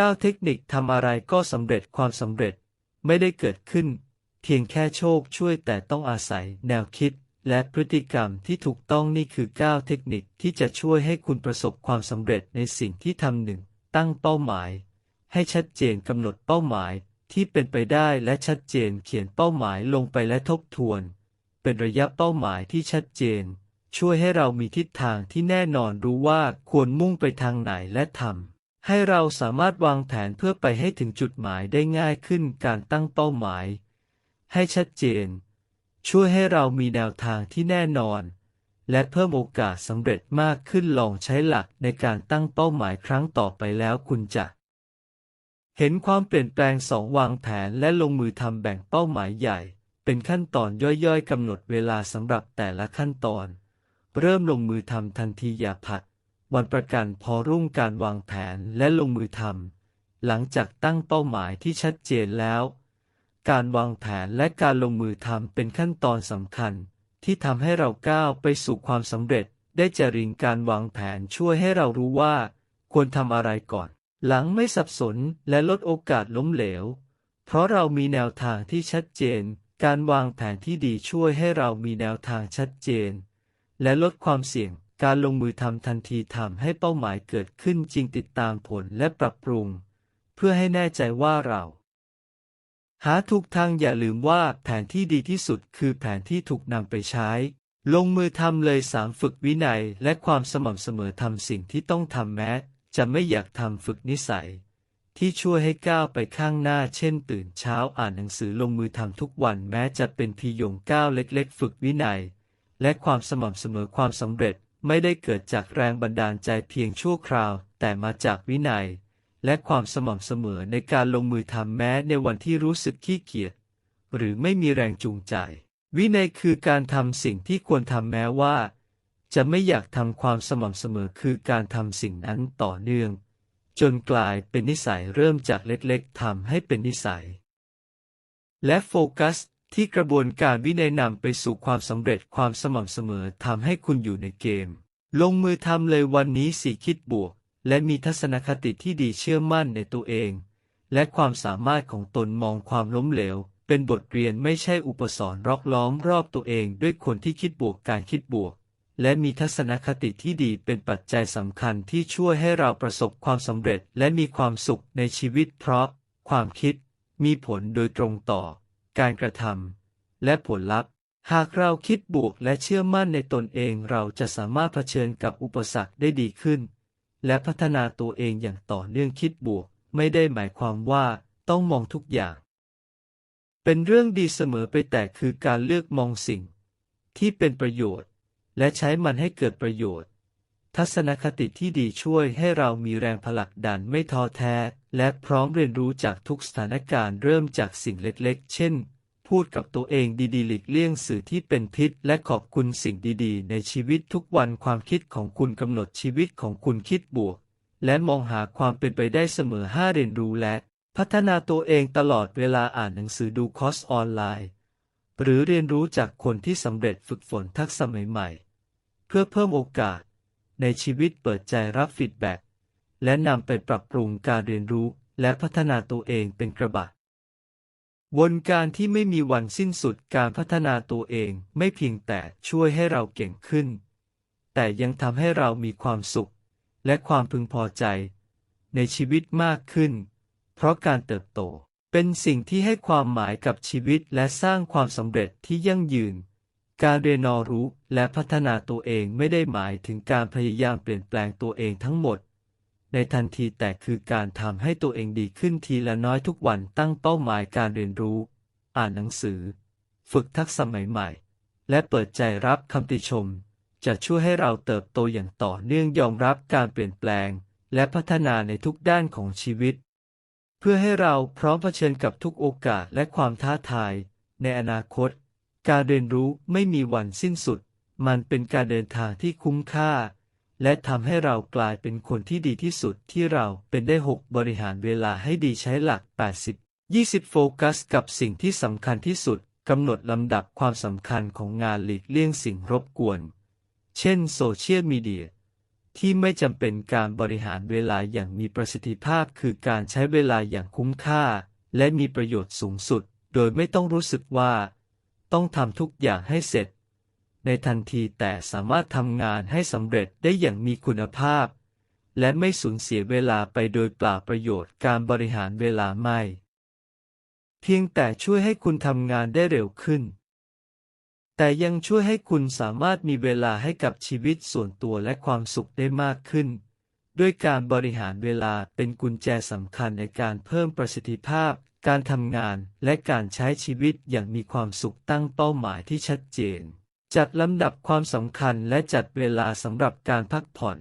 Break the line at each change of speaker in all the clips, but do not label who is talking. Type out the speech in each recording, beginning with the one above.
9 เทคนิคทำอะไรก็สำเร็จความสำเร็จไม่ได้เกิดขึ้น เพียงแค่โชคช่วยแต่ต้องอาศัยแนวคิด และพฤติกรรมที่ถูกต้องนี่คือ 9 เทคนิคที่จะช่วยให้คุณประสบความสำเร็จในสิ่งที่ทำหนึ่งตั้งเป้าหมาย ให้ชัดเจนกำหนดเป้าหมายที่เป็นไปได้และชัดเจนเขียนเป้าหมายลงไปและทบทวน เป็นระยะเป้าหมายที่ชัดเจน ช่วยให้เรามีทิศทางที่แน่นอนรู้ว่าควรมุ่งไปทางไหนและทำ ให้เราสามารถวางแผนเพื่อไปให้ถึงจุดหมายได้ง่ายขึ้นการตั้งเป้าหมาย ให้ชัดเจน ช่วยให้เรามีแนวทางที่แน่นอน และเพิ่มโอกาสสำเร็จมากขึ้นลองใช้หลักในการตั้งเป้าหมายครั้งต่อไปแล้วคุณจะเห็นความเปลี่ยนแปลงสองวางแผนและลงมือทำแบ่งเป้าหมายใหญ่ เป็นขั้นตอนย่อยๆกำหนดเวลาสำหรับแต่ละขั้นตอน เริ่มลงมือทำทันทีอย่าผัด วันประกันพอรุ่งการวางแผนและลงมือทำหลังจากตั้งเป้าหมายที่ชัดเจนแล้ว การวางแผนและการลงมือทำเป็นขั้นตอนสำคัญ ที่ทำให้เราก้าวไปสู่ความสำเร็จ ได้จริงการวางแผนช่วยให้เรารู้ว่า ควรทำอะไรก่อน หลังไม่สับสนและลดโอกาสล้มเหลว เพราะเรามีแนวทางที่ชัดเจน การวางแผนที่ดีช่วยให้เรามีแนวทางชัดเจน และลดความเสี่ยง การลงมือทำทันทีทำให้เป้าหมายเกิดขึ้นจริงติดตามผลและปรับปรุง เพื่อให้แน่ใจว่าเรา หาถูกทางอย่าลืมว่าแผนที่ดีที่สุดคือแผนที่ถูกนำไปใช้ ลงมือทำเลยสามฝึกวินัยและความสม่ำเสมอทำสิ่งที่ต้องทำแม้ จะไม่อยากทำฝึกนิสัย ที่ช่วยให้ก้าวไปข้างหน้าเช่น ตื่นเช้าอ่านหนังสือลงมือทำทุกวันแม้จะเป็นพียงก้าวเล็ก ๆ ฝึกวินัย และความสม่ำเสมอความสำเร็จ ไม่ได้เกิดจากแรงบันดาลใจเพียงชั่วคราว แต่มาจากวินัย และความสม่ำเสมอในการลงมือทำแม้ในวันที่รู้สึกขี้เกียจหรือไม่มีแรงจูงใจ วินัยคือการทำสิ่งที่ควรทำแม้ว่า จะไม่อยากทำความสม่ำเสมอคือการทำสิ่งนั้นต่อเนื่อง จนกลายเป็นนิสัยเริ่มจากเล็กๆทำให้เป็นนิสัย และโฟกัสที่กระบวนการวินัยนำไปสู่ความสำเร็จความสม่ำเสมอทำให้คุณอยู่ในเกม ลงมือทำเลยวันนี้สิคิดบวก และมีทัศนคติที่ดีเชื่อมั่นในตัวเอง และความสามารถของตนมองความล้มเหลว เป็นบทเรียนไม่ใช่อุปสรรครอกล้อมรอบตัวเองด้วยคนที่คิดบวกการคิดบวก และมีทัศนคติที่ดีเป็นปัจจัยสำคัญที่ช่วยให้เราประสบความสำเร็จและมีความสุขในชีวิตเพราะ ความคิด มีผลโดยตรงต่อ การกระทำและผลลัพธ์ หากเราคิดบวกและเชื่อมั่นในตนเองเราจะสามารถเผชิญกับอุปสรรคได้ดีขึ้น และพัฒนาตัวเองอย่างต่อเนื่องคิดบวก ไม่ได้หมายความว่าต้องมองทุกอย่าง เป็นเรื่องดีเสมอไปแต่คือการเลือกมองสิ่ง ที่เป็นประโยชน์ และใช้มันให้เกิดประโยชน์ ทัศนคติที่ดีช่วยให้เรามีแรงผลักดันไม่ท้อแท้ และพร้อมเรียนรู้จากทุกสถานการณ์เริ่มจากสิ่งเล็กๆ เช่น พูดกับตัวเองดีๆ หลีกเลี่ยงสื่อที่เป็นพิษ และขอบคุณสิ่งดีๆ ในชีวิตทุกวันความคิดของคุณกำหนดชีวิตของคุณคิดบวก และมองหาความเป็นไปได้เสมอห้าเรียนรู้และ พัฒนาตัวเองตลอดเวลาอ่านหนังสือดูคอร์สออนไลน์ หรือเรียนรู้จากคนที่สำเร็จฝึกฝนทักษะใหม่ๆ เพื่อเพิ่มโอกาส ในชีวิตเปิดใจรับฟีดแบ็กและนำไปปรับปรุงการเรียนรู้และพัฒนาตัวเองเป็นกระบะ วนการที่ไม่มีวันสิ้นสุดการพัฒนาตัวเองไม่เพียงแต่ช่วยให้เราเก่งขึ้น แต่ยังทำให้เรามีความสุข และความพึงพอใจ ในชีวิตมากขึ้น เพราะการเติบโต เป็นสิ่งที่ให้ความหมายกับชีวิตและสร้างความสำเร็จที่ยั่งยืน การเรียนรู้และพัฒนาตัวเองไม่ได้หมายถึงการพยายามเปลี่ยนแปลงตัวเองทั้งหมด ในทันทีแต่คือการทำให้ตัวเองดีขึ้นทีละน้อยทุกวันตั้งเป้าหมายการเรียนรู้ อ่านหนังสือ ฝึกทักษะใหม่ๆ และเปิดใจรับคำติชม จะช่วยให้เราเติบโตอย่างต่อเนื่องยอมรับการเปลี่ยนแปลง และพัฒนาในทุกด้านของชีวิต เพื่อให้เราพร้อมเผชิญกับทุกโอกาสและความท้าทาย ในอนาคต การเรียนรู้ไม่มีวันสิ้นสุด มันเป็นการเดินทางที่คุ้มค่า และทำให้เรากลายเป็นคนที่ดีที่สุดที่เราเป็นได้ 6 บริหารเวลาให้ดีใช้หลัก 80 20 โฟกัสกับสิ่งที่สำคัญที่สุดกำหนดลำดับความสำคัญของงานหลีกเลี่ยงสิ่งรบกวน เช่นโซเชียลมีเดียที่ไม่จำเป็นการบริหารเวลาอย่างมีประสิทธิภาพคือการใช้เวลาอย่างคุ้มค่า และมีประโยชน์สูงสุด โดยไม่ต้องรู้สึกว่า ต้องทำทุกอย่างให้เสร็จ ในทันทีแต่สามารถทำงานให้สำเร็จได้อย่างมีคุณภาพ และไม่สูญเสียเวลาไปโดยเปล่าประโยชน์การบริหารเวลาไม่ เพียงแต่ช่วยให้คุณทำงานได้เร็วขึ้น แต่ยังช่วยให้คุณสามารถมีเวลาให้กับชีวิตส่วนตัวและความสุขได้มากขึ้น ด้วยการบริหารเวลาเป็นกุญแจสำคัญในการเพิ่มประสิทธิภาพ การทำงานและการใช้ชีวิตอย่างมีความสุขตั้งเป้าหมายที่ชัดเจน จัดลำดับความสำคัญและจัดเวลาสำหรับการพักผ่อน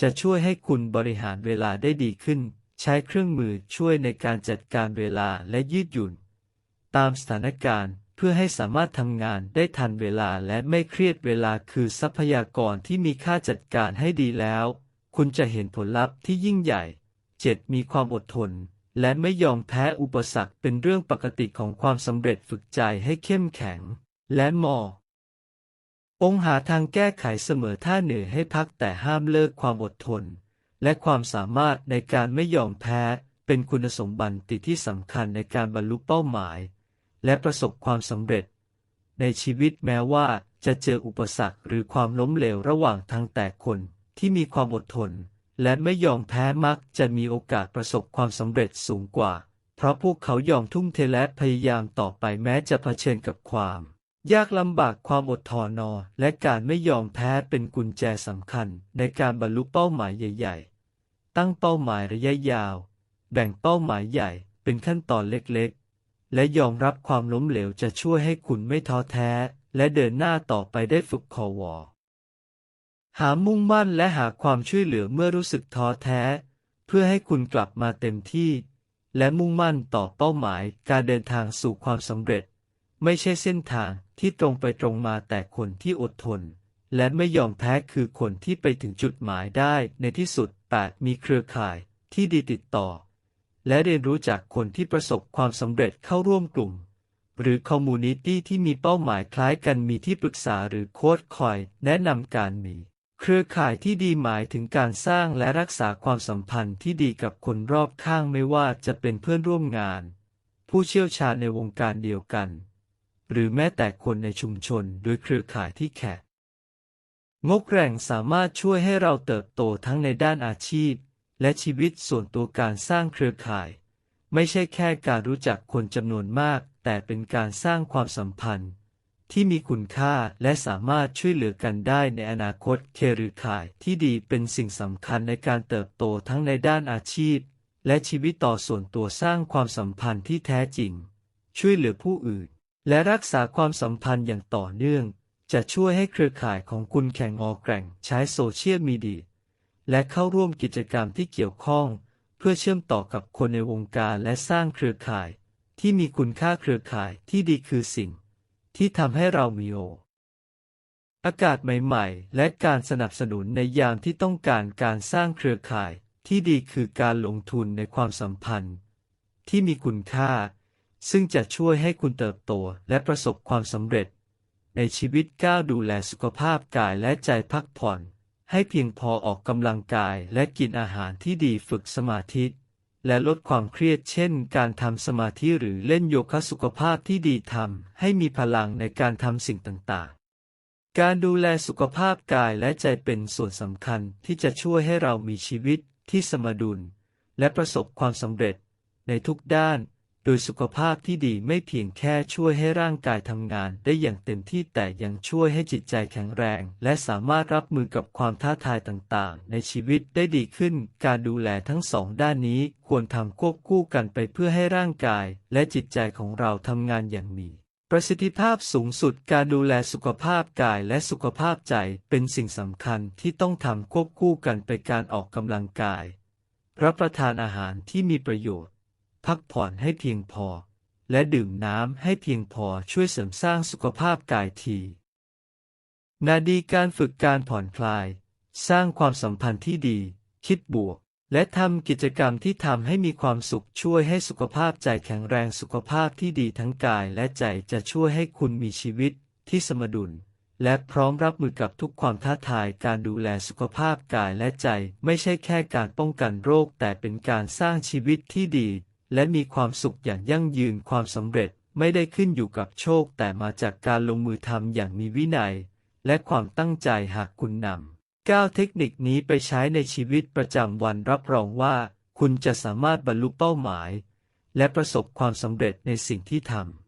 จะช่วยให้คุณบริหารเวลาได้ดีขึ้น ใช้เครื่องมือช่วยในการจัดการเวลาและยืดหยุ่น ตามสถานการณ์เพื่อให้สามารถทำงานได้ทันเวลาและไม่เครียดเวลาคือทรัพยากรที่มีค่าจัดการให้ดีแล้ว คุณจะเห็นผลลัพธ์ที่ยิ่งใหญ่ 7. มีความอดทน และไม่ยอมแพ้อุปสรรคเป็นเรื่องปกติของความสำเร็จฝึกใจให้เข้มแข็ง และมอ องหาทางแก้ไขเสมอถ้าเหนื่อยให้พักแต่ห้ามเลิกความอดทน และความสามารถในการไม่ยอมแพ้ เป็นคุณสมบัติที่สำคัญในการบรรลุเป้าหมาย และประสบความสำเร็จ ในชีวิตแม้ว่าจะเจออุปสรรคหรือความล้มเหลวระหว่างทางแต่คนที่มีความอดทน และไม่ยอมแพ้มักจะมีโอกาสประสบความสำเร็จสูงกว่า เพราะพวกเขายอมทุ่มเทและพยายามต่อไปแม้จะเผชิญกับความ ยากลำบากความอดทนนอ และการไม่ยอมแพ้เป็นกุญแจสำคัญ ในการบรรลุเป้าหมายใหญ่ ๆ ตั้งเป้าหมายระยะยาว แบ่งเป้าหมายใหญ่เป็นขั้นตอนเล็กๆ และยอมรับความล้มเหลวจะช่วยให้คุณไม่ท้อแท้ และเดินหน้าต่อไปได้ฝึกคอวอหามุ่งมั่นและหาความช่วยเหลือเมื่อรู้สึกท้อแท้ เพื่อให้คุณกลับมาเต็มที่ และมุ่งมั่นต่อเป้าหมายการเดินทางสู่ความสำเร็จ ไม่ใช่เส้นทางที่ตรงไปตรงมาแต่คนที่อดทน และไม่ยอมแพ้คือคนที่ไปถึงจุดหมายได้ในที่สุด 8. มีเครือข่ายที่ดีติดต่อ และเรียนรู้จากคนที่ประสบความสำเร็จเข้าร่วมกลุ่ม หรือคอมมูนิตี้ที่มีเป้าหมายคล้ายกันมีที่ปรึกษาหรือโค้ชคอยแนะนำการมี เครือข่ายที่ดีหมายถึงการสร้างและรักษาความสัมพันธ์ที่ดีกับคนรอบข้างไม่ว่าจะเป็นเพื่อนร่วมงาน ผู้เชี่ยวชาญในวงการเดียวกัน หรือแม้แต่คนในชุมชนโดยเครือข่ายที่แข็งงกแร่งสามารถช่วยให้เราเติบโตทั้งในด้านอาชีพ และชีวิตส่วนตัวการสร้างเครือข่าย ไม่ใช่แค่การรู้จักคนจำนวนมาก แต่เป็นการสร้างความสัมพันธ์ ที่มีคุณค่าและสามารถช่วยเหลือกันได้ในอนาคตเครือข่ายที่ดีเป็นสิ่งสำคัญในการเติบโตทั้งในด้านอาชีพ และชีวิตต่อส่วนตัวสร้างความสัมพันธ์ที่แท้จริง ช่วยเหลือผู้อื่น และรักษาความสัมพันธ์อย่างต่อเนื่อง จะช่วยให้เครือข่ายของคุณแข็งงอแกร่งใช้โซเชียลมีเดียและเข้าร่วมกิจกรรมที่เกี่ยวข้อง เพื่อเชื่อมต่อกับคนในวงการและสร้างเครือข่ายที่มีคุณค่าเครือข่ายที่ดีคือสิ่ง ที่ทำให้เรามีโออากาศใหม่ ๆ และการสนับสนุนในยามที่ต้องการการสร้างเครือข่ายที่ดีคือการลงทุนในความสัมพันธ์ ที่มีคุณค่า ซึ่งจะช่วยให้คุณเติบโตและประสบความสำเร็จ ในชีวิตก้าวดูแลสุขภาพกายและใจพักผ่อน ให้เพียงพอออกกำลังกายและกินอาหารที่ดีฝึกสมาธิและลดความเครียดเช่น การทำสมาธิหรือเล่นโยคะสุขภาพที่ดีทำให้มีพลังในการทำสิ่งต่างๆ การดูแลสุขภาพกายและใจเป็นส่วนสำคัญที่จะช่วยให้เรามีชีวิตที่สมดุล และประสบความสำเร็จในทุกด้าน โดยสุขภาพที่ดีไม่เพียงแค่ช่วยให้ร่างกายทำงานได้อย่างเต็มที่แต่ยังช่วยให้จิตใจแข็งแรง และสามารถรับมือกับความท้าทายต่างๆ ในชีวิตได้ดีขึ้น การดูแลทั้งสองด้านนี้ควรทำควบคู่กันไปเพื่อให้ร่างกาย และจิตใจของเราทำงานอย่างมีประสิทธิภาพสูงสุดการดูแลสุขภาพกายและสุขภาพใจเป็นสิ่งสำคัญที่ต้องทำควบคู่กันไปการออกกำลังกาย รับประทานอาหารที่มีประโยชน์ พักผ่อนให้เพียงพอ และดื่มน้ำให้เพียงพอช่วยเสริมสร้างสุขภาพกายที นาดีการฝึกการผ่อนคลาย สร้างความสัมพันธ์ที่ดี คิดบวก และทำกิจกรรมที่ทำให้มีความสุขช่วยให้สุขภาพใจแข็งแรงสุขภาพที่ดีทั้งกายและใจจะช่วยให้คุณมีชีวิตที่สมดุลและพร้อมรับมือกับทุกความท้าทายการดูแลสุขภาพกายและใจ ไม่ใช่แค่การป้องกันโรคแต่เป็นการสร้างชีวิตที่ดี และมีความสุขอย่างยั่งยืนความสำเร็จไม่ได้ขึ้นอยู่กับโชค แต่มาจากการลงมือทำอย่างมีวินัย และความตั้งใจหากคุณนำก้าวเทคนิคนี้ไปใช้ในชีวิตประจำวันรับรองว่า คุณจะสามารถบรรลุเป้าหมาย และประสบความสำเร็จในสิ่งที่ทำ